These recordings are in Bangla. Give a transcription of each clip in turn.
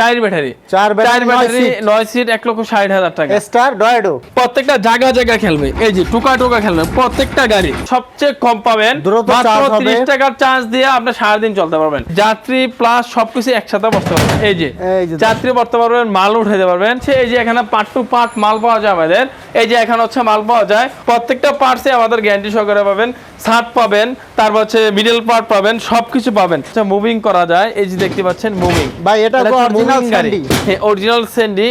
চার ব্যাটারি। চার ব্যাটারি, নয় সিট। এক লক্ষ ষাট হাজার টাকা। স্টার ডয়েডো। প্রত্যেকটা জায়গা জায়গা খেলবে। এই যে টুকা টুকা খেলবে প্রত্যেকটা গাড়ি। সবচেয়ে কম পাবেন মাত্র charge টাকার চার্জ দিয়ে আপনি সারাদিন চলতে পারবেন। যাত্রী প্লাস সবকিছু একসাথে বসতে পারবেন। এই যে যাত্রী বসতে পারবেন মাল উঠাতে পারবেন। সে এই যে এখানে পার্ট টু পার্ট মাল পাওয়া যায় আমাদের। এই যে এখানে হচ্ছে মাল পাওয়া যায়। প্রত্যেকটা পার্টসে আমাদের গ্যারান্টি সহকারে পাবেন। ছাদ পাবেন তারপর হচ্ছে মিডল পার্ট পাবেন সবকিছু পাবেন। মুভিং করা যায়। এই যে দেখতে পাচ্ছেন মুভিং ভাই এটা অরিজিনাল গাড়ি। স্যান্ডি অরিজিনাল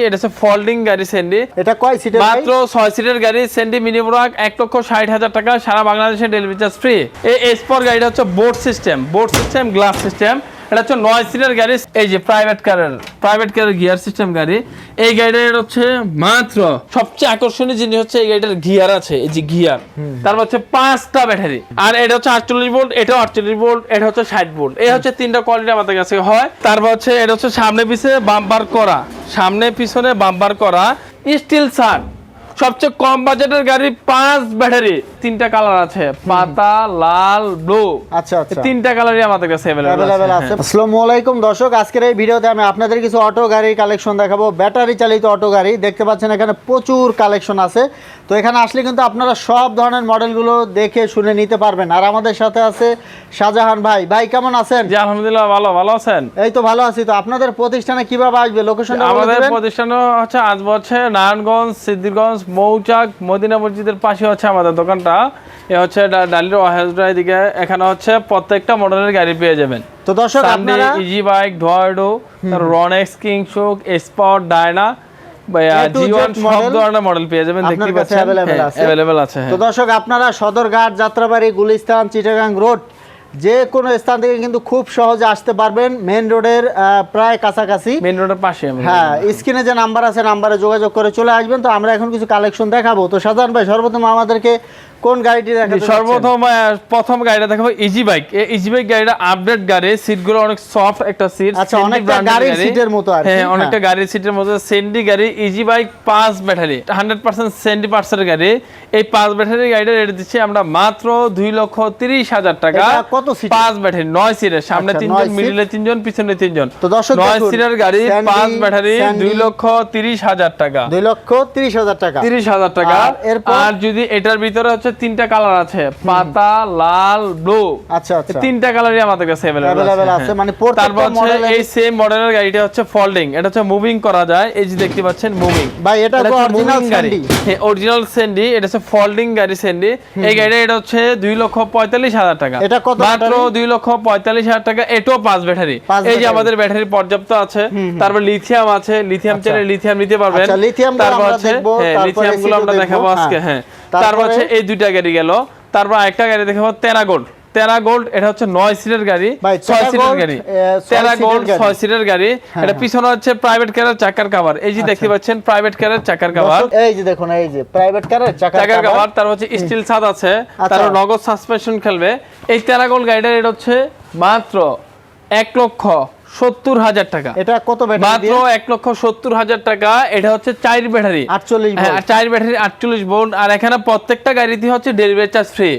এটা হচ্ছে ফোল্ডিং গাড়ি স্যান্ডি এটা কয় সিটের মাত্র ছয় সিটের গাড়ি সেন্ডি মিনিমাম এক লক্ষ ষাট হাজার টাকা সারা বাংলাদেশে ডেলিভারি চার্জ ফ্রি এই এসপর গাড়িটা হচ্ছে board system board system glass system এটা হচ্ছে নয় সিটের গাড়ি, এই যে প্রাইভেট কারের প্রাইভেট কারের গিয়ার সিস্টেম গাড়ি। এই গাড়িটার হচ্ছে মাত্র সবচেয়ে আকর্ষণীয় জিনিস হচ্ছে এই গাড়িটার গিয়ার আছে, এই যে গিয়ার তারপর হচ্ছে পাঁচটা ব্যাটারি আর এটা হচ্ছে আটচল্লিশ ভোল্ট এটা আটচল্লিশ ভোল্ট এটা হচ্ছে ষাট ভোল্ট এই হচ্ছে তিনটা কোয়ালিটি আমাদের কাছে হয়। তারপর হচ্ছে এটা হচ্ছে সামনে পিছে বাম্পার করা, সামনে পিছনে বাম্পার করা। স্টিল শার্ট সবচেয়ে কম বাজেটের গাড়ি পাঁচ ব্যাটারি তিনটা কালার আছে পাতা লাল ব্লু আচ্ছা আচ্ছা। তিনটা কালারই আমাদের কাছে অ্যাভেলেবেল অ্যাভেলেবল আছে। আসসালামু আলাইকুম দর্শক আজকের এই ভিডিওতে আমি আপনাদের কিছু অটো গাড়ির কালেকশন দেখাবো। ব্যাটারি চালিত অটো গাড়ি দেখতে পাচ্ছেন এখানে প্রচুর কালেকশন আছে। তো এখানে আসলে কিন্তু আপনারা সব ধরনের মডেলগুলো দেখে শুনে নিতে পারবেন। আর আমাদের সাথে আছে শাহজাহান ভাই। ভাই কেমন আছেন? জি আলহামদুলিল্লাহ ভালো। ভালো আছেন? এই তো ভালো আছি। তো আপনাদের প্রতিষ্ঠানে কীভাবে আসবে? লোকেশনটা বলে আমাদের প্রতিষ্ঠান হচ্ছে আজ হচ্ছে নারায়ণগঞ্জ সিদ্ধিরগঞ্জ মৌচাক মদিনা মসজিদের পাশে হচ্ছে আমাদের দোকানটা। এ হচ্ছে ডালির ওয়াহেজরা এদিকে এখানে হচ্ছে প্রত্যেকটা মডেলের গাড়ি পেয়ে যাবেন। তো দর্শক আপনারা ইজি বাইক ডোয়ার্ডো রনেক্স কিংশুক স্পট ডায়না আপনারা সদরঘাট যাত্রাবাড়ি গুলিস্তান চিটাগাং রোড যে কোনো স্থান থেকে কিন্তু খুব সহজে আসতে পারবেন মেন রোডের প্রায় কাছাকাছি। মেন রোডের পাশে হ্যাঁ স্ক্রিনে যে নাম্বার আছে নাম্বারে যোগাযোগ করে চলে আসবেন। তো আমরা এখন কিছু কালেকশন দেখাবো। তো সাধারণ ভাই সর্বপ্রথম আমাদেরকে কোন গাড়িটি দেখাতে? সর্বপ্রথম প্রথম গাড়িটা দেখাবো ইজি বাইক এই ইজি বাইক গাড়িটা আপডেট গাড়ি সিটগুলো অনেক সফট একটা সিট আচ্ছা, অনেকটা গাড়ির সিটের মতো আর হ্যাঁ হ্যাঁ। অনেকটা গাড়ির সিটের মতো। সেন্ডি গাড়ি ইজি বাইক পাঁচ ব্যাটারি হান্ড্রেড পার্সেন্ট সেন্ডি পার্সেন্টের গাড়ি। এই পাঁচ ব্যাটারি গাড়িটা রেট দিচ্ছি আমরা মাত্র দুই লক্ষ তিরিশ হাজার টাকা। কত সিট পাঁচ ব্যাটারি নয় সিটের সামনে তিনজন। মিডিলে তিনজন পিছনে তিনজন। তো দর্শক নয় দেখুন, সিটের গাড়ি পাঁচ ব্যাটারি স্যান্ডি। দুই লক্ষ তিরিশ হাজার টাকা। দুই লক্ষ তিরিশ হাজার টাকা। তিরিশ হাজার টাকা। আর আর যদি এটার ভিতরে হচ্ছে তিনটা কালার আছে পাতা লাল ব্লু আচ্ছা আচ্ছা। তিনটা কালারই আমাদের কাছে Available আছে। হ্যাঁ। মানে প্রত্যেকটা তারপর হচ্ছে এই সেম মডেলের গাড়িটা হচ্ছে ফোল্ডিং এটা হচ্ছে মুভিং করা যায়। এই যে দেখতে পাচ্ছেন মুভিং ভাই এটা তো অরিজিনাল স্যান্ডি হ্যাঁ অরিজিনাল সেন্ডি এটা হচ্ছে ফোল্ডিং গাড়ি সেন্ডি এই গাড়িটা এটা হচ্ছে দুই লক্ষ পঁয়তাল্লিশ হাজার টাকা। এটা কত মাত্র ব্যাটারি? দুই লক্ষ পঁয়তাল্লিশ হাজার টাকা। এটাও পাঁচ ব্যাটারি। এই যে আমাদের ব্যাটারি পর্যাপ্ত আছে। তারপর লিথিয়াম আছে। লিথিয়াম আচ্ছা। চাইলে লিথিয়াম নিতে পারবেন। আচ্ছা, গুলো তারপর আমরা হচ্ছে দেখব, হ্যাঁ লিথিয়ামগুলো আমরা দেখাবো। আজকে হ্যাঁ। হ্যাঁ তারপর হচ্ছে এই দুইটা গাড়ি গেল। তারপর একটা গাড়ি দেখাবো তেরা গোল্ড তেরা গোল্ড এটা হচ্ছে নয় সিটের গাড়ি ছয় সিটের গাড়ি। তেরা সিটের গোল্ড গাড়ি। ছয় সিটের গাড়ি। এটা পিছনে হচ্ছে প্রাইভেট কারের চাকার কাভার এই যে দেখতে পাচ্ছেন প্রাইভেট কারের চাকার কাভার এই যে দেখুন এই যে প্রাইভেট কারের চাকার কাভার তার হচ্ছে স্টিল ছাদ আছে আচ্ছা। তারপর নগদ সাসপেনশন খেলবে। এই তেরা গোল্ড গাড়িটার রেট হচ্ছে মাত্র এক লক্ষ সত্তর হাজার টাকা। এটা কত ব্যাটারি মাত্র এক লক্ষ সত্তর হাজার টাকা। এটা হচ্ছে চার ব্যাটারি। 48 হ্যাঁ, চার ব্যাটারি আটচল্লিশ বোন আর এখানে প্রত্যেকটা গাড়িতে হচ্ছে ডেলিভারি চার্জ ফ্রি।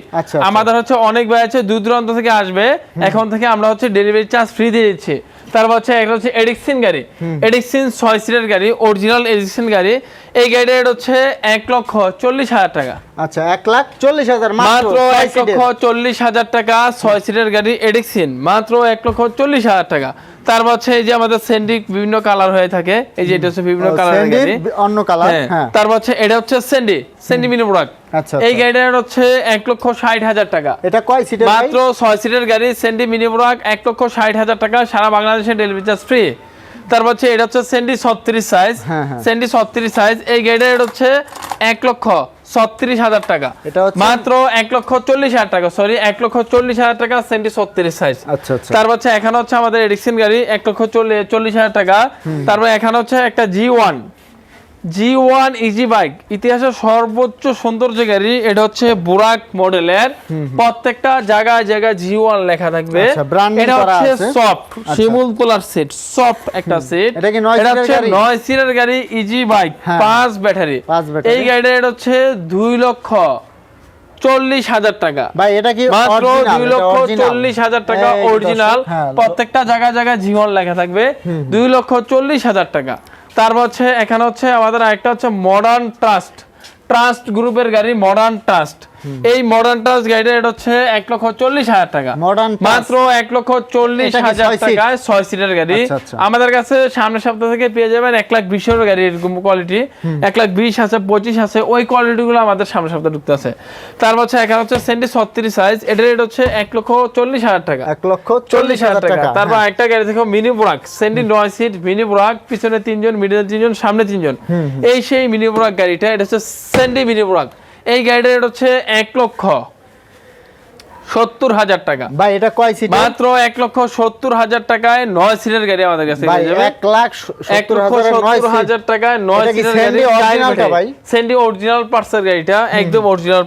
আমাদের হচ্ছে অনেক ভাই আছে দূর দূরান্ত থেকে আসবে। এখন থেকে আমরা হচ্ছে ডেলিভারি চার্জ ফ্রি দিয়ে দিচ্ছি। তারপর হচ্ছে একটা হচ্ছে এডিক্সিন গাড়ি। এডিক্সিন ছয় সিটের গাড়ি অরিজিনাল এডিক্সিন গাড়ি। এই গাড়ির রেট হচ্ছে এক লক্ষ চল্লিশ হাজার টাকা। আচ্ছা এক লাখ চল্লিশ হাজার মাত্র এক লক্ষ চল্লিশ হাজার টাকা ছয় সিটের গাড়ি এডিক্সিন মাত্র এক লক্ষ চল্লিশ হাজার টাকা। তারপর হচ্ছে এই যে আমাদের সেন্ডিক বিভিন্ন কালার হয়ে থাকে এই যে এটা হচ্ছে বিভিন্ন ও, কালারের স্যান্ডির গাড়ি। অন্য কালার এটা হচ্ছে সেন্ডি সেন্ডি মিনি প্রোডাক্ট এই। গাড়িটার হচ্ছে এক লক্ষ ষাট হাজার টাকা। এটা কয় সিটের মাত্র ছয় সিটের গাড়ি সেন্ডি মিনি প্রোডাক্ট এক লক্ষ ষাট হাজার টাকা সারা বাংলাদেশে ডেলিভারি চার্জ ফ্রি তারপর হচ্ছে এটা হচ্ছে সেন্ডি ছত্রিশ সাইজ হ্যাঁ, হ্যাঁ। সেন্ডি ছত্রিশ সাইজ এই গেটের এটা হচ্ছে এক লক্ষ ছত্রিশ হাজার টাকা। এটা হচ্ছে- মাত্র এক লক্ষ চল্লিশ হাজার টাকা সরি এক লক্ষ চল্লিশ হাজার টাকা সেন্টি ছত্রিশ সাইজ আচ্ছা আচ্ছা। তারপর হচ্ছে এখানে হচ্ছে আমাদের এডিকশন গাড়ি এক লক্ষ চল্লিশ হাজার টাকা। তারপর এখানে হচ্ছে একটা G one G one easy bike ইতিহাসের সর্বোচ্চ সৌন্দর্য গাড়ি এটা হচ্ছে বুরাক মডেলের প্রত্যেকটা জায়গায় জায়গায় জি ওয়ান লেখা থাকবে। আচ্ছা, এটা হচ্ছে সফট শিমুল কুলার সেট সফট একটা সেট এটা হচ্ছে? নয় সিটের গাড়ি ইজি বাইক হ্যাঁ। পাঁচ ব্যাটারি। এই গাড়িটা এটা হচ্ছে দুই লক্ষ চল্লিশ হাজার টাকা। ভাই এটা কি মাত্র দুই লক্ষ চল্লিশ হাজার টাকা অরিজিনাল হ্যাঁ, প্রত্যেকটা জায়গায় জায়গায় জীবন লেখা থাকবে। দুই লক্ষ চল্লিশ হাজার টাকা। তারপর হচ্ছে এখানে হচ্ছে আমাদের আরেকটা হচ্ছে মডার্ন ট্রাস্ট ট্রাস্ট গ্রুপের গাড়ি মডার্ন ট্রাস্ট এই মডার্ন ট্রাস্ট গাড়িটা এটা হচ্ছে এক লক্ষ চল্লিশ হাজার টাকা। Trust। মাত্র এক লক্ষ চল্লিশ হাজার টাকায় ছয় সিটের গাড়ি। আচ্ছা, আচ্ছা। আমাদের কাছে সামনের সপ্তাহ থেকে পেয়ে যাবেন এক লাখ বিশের গাড়ি এরকম কোয়ালিটি এক লাখ বিশ আছে পঁচিশ আছে ওই কোয়ালিটিগুলো আমাদের সামনের সপ্তাহে ঢুকতে আছে। তারপর হচ্ছে এখানে হচ্ছে সেন্টি ছত্রিশ সাইজ এটার রেট হচ্ছে এক লক্ষ চল্লিশ হাজার টাকা। এক লক্ষ চল্লিশ হাজার টাকা। তারপর হ্যাঁ। একটা গাড়ি থেকে মিনি ব্রাক সেন্টি নয় সিট মিনি ব্রাক পিছনে তিনজন মিডিল তিনজন সামনে তিনজন। এই সেই মিনি ব্রাক গাড়িটা এটা হচ্ছে সেন্টি মিনি ব্রাক এই গাড়িটার হচ্ছে এক লক্ষ। সত্তর হাজার টাকা। ভাই এটা কয় সিট মাত্র এক লক্ষ সত্তর হাজার টাকায় নয় সিটের গাড়ি আমাদের কাছে। এক লাখ এক লক্ষ সত্তর হাজার টাকায় নয় সিটের গাড়ি original parts এর গাড়িটা একদম অরিজিনাল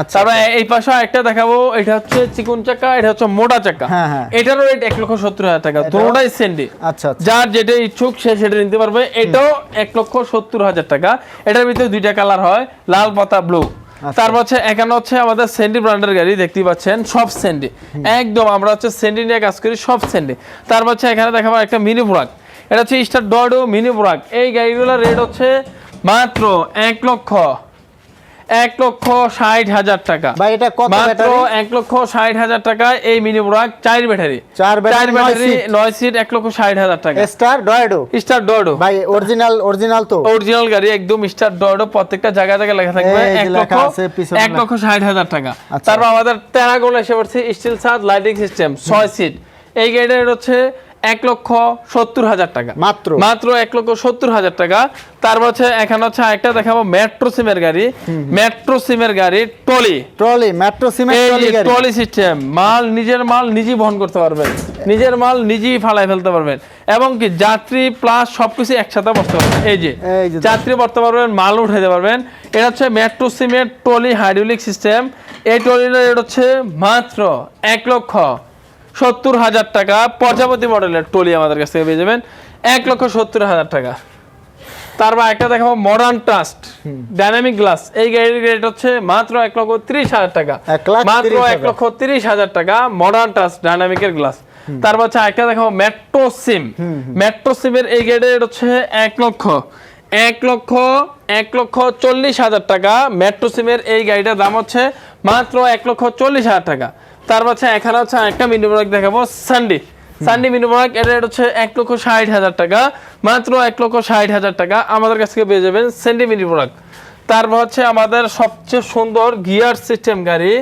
আচ্ছা, তারপরে এই পাশে একটা দেখাবো এটা হচ্ছে চিকুন চাকা এটা হচ্ছে মোটা চাকা। হ্যাঁ, হ্যাঁ। এটারও রেট এক লক্ষ সত্তর হাজার টাকা দুটোটাই সেন্ডি আচ্ছা আচ্ছা। যার যেটা ইচ্ছুক সে সেটা নিতে পারবে। এটাও এক লক্ষ সত্তর হাজার টাকা। এটার ভিতরে দুইটা কালার হয় লাল পাতা ব্লু আচ্ছা। তারপর হচ্ছে এখানে হচ্ছে আমাদের সেন্ডি ব্র্যান্ডের গাড়ি দেখতেই পাচ্ছেন সব সেন্ডি একদম আমরা হচ্ছে সেন্ডি নিয়ে কাজ করি সব সেন্ডি তারপর হচ্ছে এখানে দেখাবো একটা মিনি বুরাক এটা হচ্ছে স্টার ডডো মিনি বুরাক এই গাড়িগুলোর রেট হচ্ছে মাত্র এক লক্ষ এক লক্ষ ষাট হাজার টাকা। ভাই এটা কত ব্যাটারি? এক লক্ষ ষাট হাজার টাকা এই মিনি বুরাক চার ব্যাটারি। চার ব্যাটারি নয় সিট এক লক্ষ ষাট হাজার টাকা। স্টার ডয়েডো স্টার ডডো ভাই অরিজিনাল অরিজিনাল তো। অরিজিনাল গাড়ি একদম স্টার ডডো প্রত্যেকটা জায়গায় জায়গায় লেখা থাকবে। এক লক্ষ এক লক্ষ ষাট হাজার টাকা। আচ্ছা। তারপর আমাদের প্যারাগোন এসে পড়ছে স্টিল সাত লাইটিং সিস্টেম ছয় সিট এই গাড়িটার হচ্ছে এক লক্ষ সত্তর হাজার টাকা। মাত্র? মাত্র এক লক্ষ সত্তর হাজার টাকা। তারপর হচ্ছে এখানে হচ্ছে একটা দেখাবো মেট্রো সিমের গাড়ি। মেট্রো সিমের গাড়ি ট্রলি। ট্রলি মেট্রো এই ট্রলি সিস্টেম মাল নিজের মাল নিজেই বহন করতে পারবেন। নিজের মাল নিজেই ফালাই ফেলতে পারবেন। এবং কি যাত্রী প্লাস সবকিছু একসাথে বসতে পারবেন। এই যে যাত্রী বসতে পারবেন মাল উঠাইতে পারবেন। এটা হচ্ছে মেট্রো সিমের ট্রলি হাইড্রোলিক সিস্টেম। এই ট্রলির রেট হচ্ছে মাত্র এক লক্ষ সত্তর হাজার টাকা। প্রজাপতি মডেলের ট্রলি আমাদের কাছ থেকে পেয়ে যাবেন। এক লক্ষ সত্তর হাজার টাকা। তারপর একটা দেখাবো মডার্ন ট্রাস্ট ডাইনামিক গ্লাস এই গাড়ির রেট হচ্ছে মাত্র এক লক্ষ তিরিশ হাজার টাকা। মাত্র এক লক্ষ তিরিশ হাজার টাকা মডার্ন ট্রাস্ট ডাইনামিকের গ্লাস তারপর হচ্ছে একটা দেখাবো মেট্রো সিম মেট্রো সিমের এই গাড়ির রেট হচ্ছে এক লক্ষ। এক লক্ষ এক লক্ষ চল্লিশ হাজার টাকা। মেট্রো সিমের এই গাড়িটার দাম হচ্ছে মাত্র এক লক্ষ চল্লিশ হাজার টাকা। তারপর হচ্ছে এখানে হচ্ছে একটা মিনি ব্লক দেখাবো সানডি সানডি মিনি এর রেট হচ্ছে এক লক্ষ ষাট হাজার টাকা মাত্র এক লক্ষ ষাট হাজার টাকা আমাদের কাছ থেকে পেয়ে যাবেন স্যান্ডি মিনি ব্লক তারপর হচ্ছে আমাদের সবচেয়ে সুন্দর গিয়ার সিস্টেম গাড়ি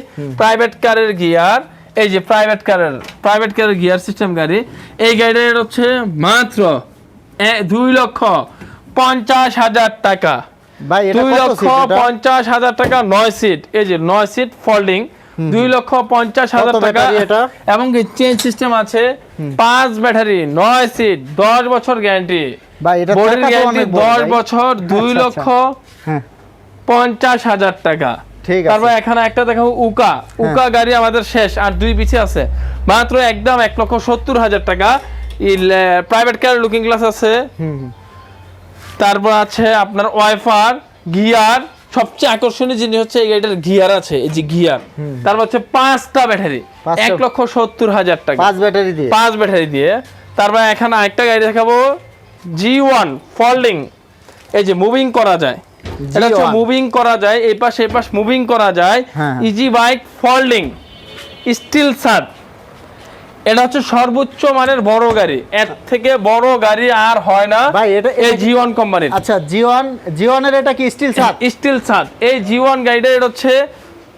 প্রাইভেট কারের গিয়ার এই যে প্রাইভেট কারের প্রাইভেট কারের গিয়ার সিস্টেম গাড়ি এই রেট হচ্ছে মাত্র দুই লক্ষ পঞ্চাশ হাজার টাকা। দুই লক্ষ পঞ্চাশ হাজার টাকা নয় সিট এই যে নয় সিট ফোল্ডিং দুই লক্ষ পঞ্চাশ হাজার টাকা। এবং চেঞ্জ সিস্টেম আছে পাঁচ ব্যাটারি নয় সিট দশ বছর গ্যারান্টি। তো গ্যারান্টি দশ বছর দুই আচ্ছা, লক্ষ হ্যাঁ। পঞ্চাশ হাজার টাকা। ঠিক তারপর এখানে একটা দেখাবো উকা। উকা গাড়ি আমাদের শেষ আর দুই পিছে আছে। মাত্র একদম এক লক্ষ সত্তর হাজার টাকা। প্রাইভেট কার লুকিং গ্লাস আছে। তারপর আছে আপনার ওয়াইফার গিয়ার সবচেয়ে আকর্ষণীয় জিনিস হচ্ছে এই গাড়িটার গিয়ার আছে এই যে গিয়ার। তারপর হচ্ছে পাঁচটা ব্যাটারি এক লক্ষ সত্তর হাজার টাকা। পাঁচ ব্যাটারি দিয়ে। পাঁচ ব্যাটারি দিয়ে। তারপর এখানে আরেকটা গাড়ি দেখাবো জি ওয়ান ফল্ডিং এই যে মুভিং করা যায়। এটা হচ্ছে মুভিং করা যায় এই পাশ এই পাশ মুভিং করা যায়। ইজি বাইক ফল্ডিং স্টিল সার এটা হচ্ছে সর্বোচ্চ মানের বড় গাড়ি। এর থেকে বড় গাড়ি আর হয় না ভাই, এটা- এই এটা- জি কোম্পানির আচ্ছা জিওন জিওনের এটা কি স্টিল সাত স্টিল সার এই জি ওয়ান গাড়িটা এটা হচ্ছে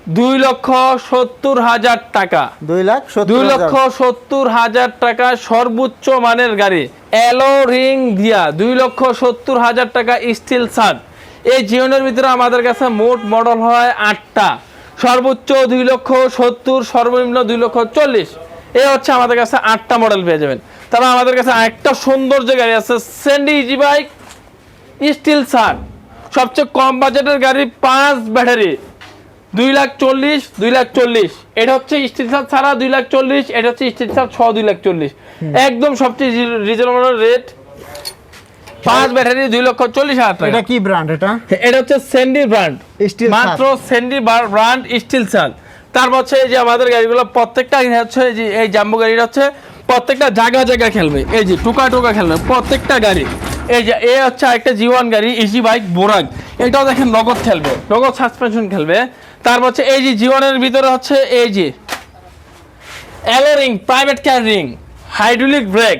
দুই লক্ষ সত্তর হাজার টাকা। দুই লাখ দুই লক্ষ সত্তর হাজার টাকা সর্বোচ্চ মানের গাড়ি। এলো রিং দিয়া দুই লক্ষ সত্তর হাজার টাকা স্টিল সার এই জিওনের ভিতরে আমাদের কাছে মোট মডেল হয় আটটা। সর্বোচ্চ দুই লক্ষ সত্তর সর্বনিম্ন দুই লক্ষ চল্লিশ। এই হচ্ছে আমাদের কাছে আটটা মডেল পেয়ে যাবেন। তারপর আমাদের কাছে একটা সুন্দর যে গাড়ি আছে স্যান্ডি ইজি বাইক স্টিল সার সবচেয়ে কম বাজেটের গাড়ি পাঁচ ব্যাটারি দুই লাখ চল্লিশ দুই লাখ চল্লিশ। এটা হচ্ছে স্টিল সার ছাড়া দুই লাখ চল্লিশ এটা হচ্ছে স্টিল সার ছ দুই লাখ চল্লিশ। একদম সবচেয়ে রিজনেবল রেট পাঁচ ব্যাটারি দুই লক্ষ চল্লিশ হাজার টাকা। এটা কি ব্র্যান্ড এটা? এটা হচ্ছে স্যান্ডি ব্র্যান্ড মাত্র স্যান্ডি ব্র্যান্ড স্টিল সাল তারপর হচ্ছে এই যে আমাদের গাড়িগুলো, প্রত্যেকটা হচ্ছে এই যে এই জাম্বো গাড়িটা হচ্ছে প্রত্যেকটা জায়গা জায়গা খেলবে। এই যে টুকা টুকা খেলবে প্রত্যেকটা গাড়ি। এই যে এ হচ্ছে একটা জীবন গাড়ি ইজি বাইক বোরাক এটাও দেখেন নগদ খেলবে, নগদ সাসপেনশন খেলবে। তারপর হচ্ছে এই যে জীবনের ভিতরে হচ্ছে এই যে অ্যালোরিং private car ring hydraulic brake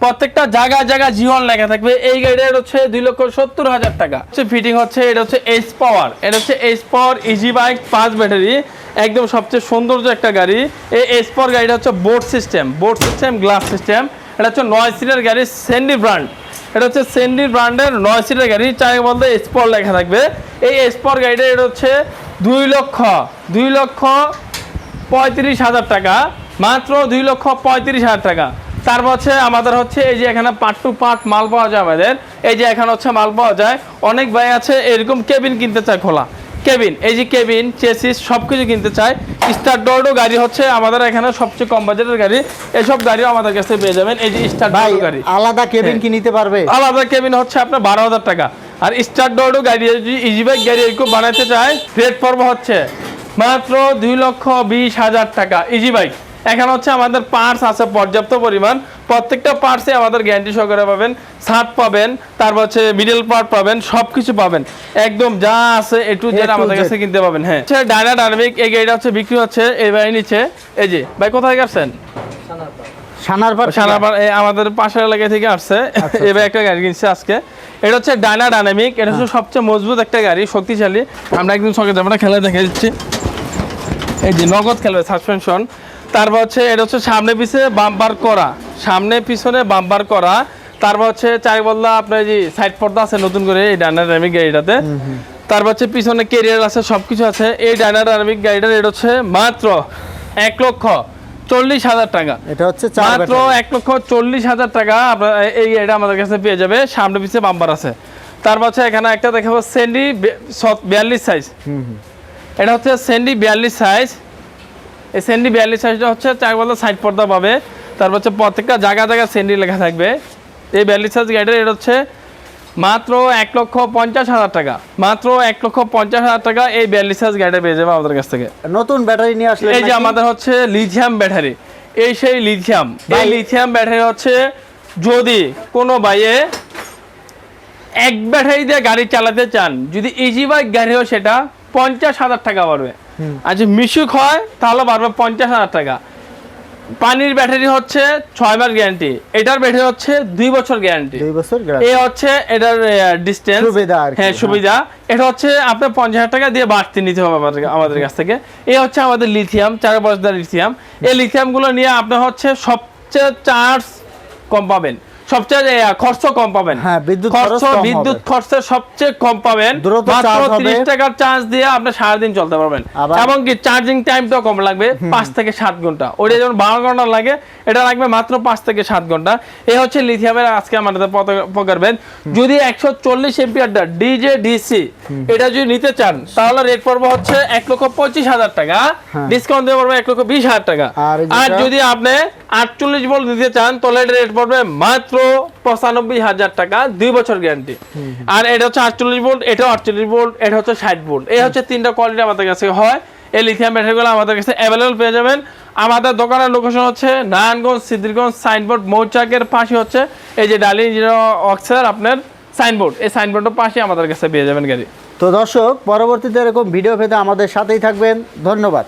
প্রত্যেকটা জায়গা জায়গা জীবন লেখা থাকবে। এই গাড়িটার হচ্ছে দুই লক্ষ সত্তর হাজার টাকা। ফিটিং হচ্ছে, এটা হচ্ছে এইচ পাওয়ার এটা হচ্ছে এইচ পাওয়ার ইজি বাইক পাঁচ ব্যাটারি একদম সবচেয়ে সৌন্দর্য একটা গাড়ি। এই এইচ পাওয়ার গাড়িটা হচ্ছে board system board system glass system এটা হচ্ছে নয় সিটের গাড়ি স্যান্ডি ব্র্যান্ড এটা হচ্ছে সেন্ডি ব্র্যান্ডের নয় সিটের গাড়ি। চাই বলতে স্পর লেখা থাকবে। এই স্পর গাড়িটা এটা হচ্ছে দুই লক্ষ দুই লক্ষ পঁয়ত্রিশ হাজার টাকা। মাত্র দুই লক্ষ পঁয়ত্রিশ হাজার টাকা। তারপর হচ্ছে আমাদের হচ্ছে এই যে এখানে পার্ট টু পার্ট মাল পাওয়া যায় আমাদের। এই যে এখানে হচ্ছে মাল পাওয়া যায়। অনেক ভাই আছে এরকম কেবিন কিনতে চায় খোলা। কেবিন এই যে কেবিন চেসিস সব কিছু কিনতে চায়। স্টার ডোরও গাড়ি হচ্ছে আমাদের এখানে সবচেয়ে কম বাজেটের গাড়ি। এসব গাড়িও আমাদের কাছে পেয়ে যাবেন। এই যে স্টার ডোর গাড়ি। আলাদা কেবিন হ্যাঁ। কি নিতে পারবে? আলাদা কেবিন হচ্ছে আপনার বারো হাজার টাকা। আর স্টার ডোরও গাড়ি যদি ইজি বাইক গাড়ি এরকম বানাতে চায়। রেট পর্ব হচ্ছে মাত্র দুই লক্ষ বিশ হাজার টাকা। ইজি বাইক এখানে হচ্ছে আমাদের পার্টস আছে পর্যাপ্ত পরিমাণ। প্রত্যেকটা পার্টসে আমাদের গ্যারান্টি সহকারে পাবেন ছাড় পাবেন তারপর হচ্ছে মিডল পার্ট পাবেন সব কিছু পাবেন। একদম যা আছে এ টু জেড আমাদের কাছে কিনতে পাবেন হ্যাঁ। হচ্ছে ডায়না ডায়নামিক এই গাড়িটা হচ্ছে বিক্রি হচ্ছে এই বাড়ি নিচে এই যে ভাই কোথায় গেছেন আমাদের পাশের এলাকা থেকে আসছে। আচ্ছা, এবার একটা গাড়ি কিনছে আজকে। এটা হচ্ছে ডায়না ডাইনামিক এটা হচ্ছে সবচেয়ে মজবুত একটা গাড়ি শক্তিশালী। আমরা একদিন সঙ্গে আমরা খেলা দেখে দিচ্ছি এই যে নগদ খেলবে সাসপেনশন তারপর হচ্ছে এটা হচ্ছে সামনে পিছে বাম্পার করা। সামনে পিছনে বাম্পার করা। তারপর হচ্ছে চাই বললা আপনার যে সাইড পর্দা আছে নতুন করে এই ডায়না ডাইনামিক গাড়িটাতে তারপর হচ্ছে পিছনে কেরিয়ার আছে সব কিছু আছে। এই ডাইনামিক গাড়িটার এটা হচ্ছে মাত্র এক লক্ষ চল্লিশ হাজার টাকা। এটা হচ্ছে মাত্র এক লক্ষ চল্লিশ হাজার টাকা আপনার এই এটা আমাদের কাছে পেয়ে যাবে। সামনে পিছিয়ে বাম্পার আছে। তারপর হচ্ছে এখানে একটা দেখাবো সেন্ডি বিয়াল্লিশ সাইজ। এটা হচ্ছে সেন্ডি বিয়াল্লিশ সাইজ এই সেন্ডি বিয়াল্লিশ সাইজটা হচ্ছে চার বলতে সাইড পর্দা পাবে। তারপর হচ্ছে প্রত্যেকটা জায়গা জায়গা সেন্ডি লেখা থাকবে। এই বিয়াল্লিশ সাইজ গাড়িটার এটা হচ্ছে মাত্র এক লক্ষ পঞ্চাশ হাজার টাকা। মাত্র এক লক্ষ পঞ্চাশ হাজার টাকা এই বিয়াল্লিশ সাইজ গাড়িটা পেয়ে যাবে আমাদের কাছ থেকে। নতুন ব্যাটারি নিয়ে আসলে এই যে আমাদের হচ্ছে লিথিয়াম ব্যাটারি এই সেই লিথিয়াম এই লিথিয়াম ব্যাটারি হচ্ছে যদি কোনো বাইয়ে এক ব্যাটারি দিয়ে গাড়ি চালাতে চান যদি ইজি বাইক গাড়ি হয় সেটা পঞ্চাশ হাজার টাকা বাড়বে আর যদি মিশুক হয় তাহলে বাড়বে পঞ্চাশ হাজার টাকা। পানির ব্যাটারি হচ্ছে ছয় মাস গ্যারান্টি। এটার ব্যাটারি হচ্ছে দুই বছর গ্যারান্টি। দুই বছর এ হচ্ছে এটার ডিস্টেন্স সুবিধা হ্যাঁ হ্যাঁ। সুবিধা। এটা হচ্ছে আপনার পঞ্চাশ হাজার টাকা দিয়ে বাড়তি নিতে হবে আমাদের আমাদের কাছ থেকে। এ হচ্ছে আমাদের লিথিয়াম চার বছর লিথিয়াম এই লিথিয়ামগুলো নিয়ে আপনার হচ্ছে সবচেয়ে চার্জ কম পাবেন। সবচেয়ে খরচ কম পাবেন। হ্যাঁ, বিদ্যুৎ খরচ সবচেয়ে কম পাবেন। মাত্র টাকার চার্জ দিয়ে আপনি চলতে পারবেন। এবং কি চার্জিং টাইমটাও কম লাগবে থেকে ঘণ্টা। ওটা ঘণ্টা লাগে এটা লাগবে মাত্র থেকে ঘণ্টা। এই হচ্ছে লিথিয়ামের আজকে আমাদের যদি একশো চল্লিশ এমপিআরটা ডিজে ডিসি এটা যদি নিতে চান তাহলে রেট পড়বে হচ্ছে এক লক্ষ পঁচিশ হাজার টাকা। ডিসকাউন্ট দিয়ে পড়বে এক লক্ষ বিশ হাজার টাকা। আর যদি আপনি আটচল্লিশ ভোল্ট নিতে চান তাহলে রেট পড়বে মাত্র পঁচানব্বই হাজার টাকা দুই বছর গ্যারান্টি। আর এটা হচ্ছে আটচল্লিশ ভোল্ট এটাও আটচল্লিশ ভোল্ট এটা হচ্ছে ষাট ভোল্ট। এই হচ্ছে তিনটা কোয়ালিটি আমাদের কাছে হয়। এই লিথিয়াম ব্যাটারিগুলো আমাদের কাছে অ্যাভেলেবল পেয়ে যাবেন। আমাদের দোকানের লোকেশন হচ্ছে নারায়ণগঞ্জ সিদ্ধিরগঞ্জ সাইনবোর্ড মৌচাকের পাশে হচ্ছে এই যে ডালি অক্সার আপনার সাইনবোর্ড এই সাইনবোর্ডের পাশে আমাদের কাছে পেয়ে যাবেন গাড়ি। তো দর্শক পরবর্তীতে এরকম ভিডিও পেতে আমাদের সাথেই থাকবেন। ধন্যবাদ।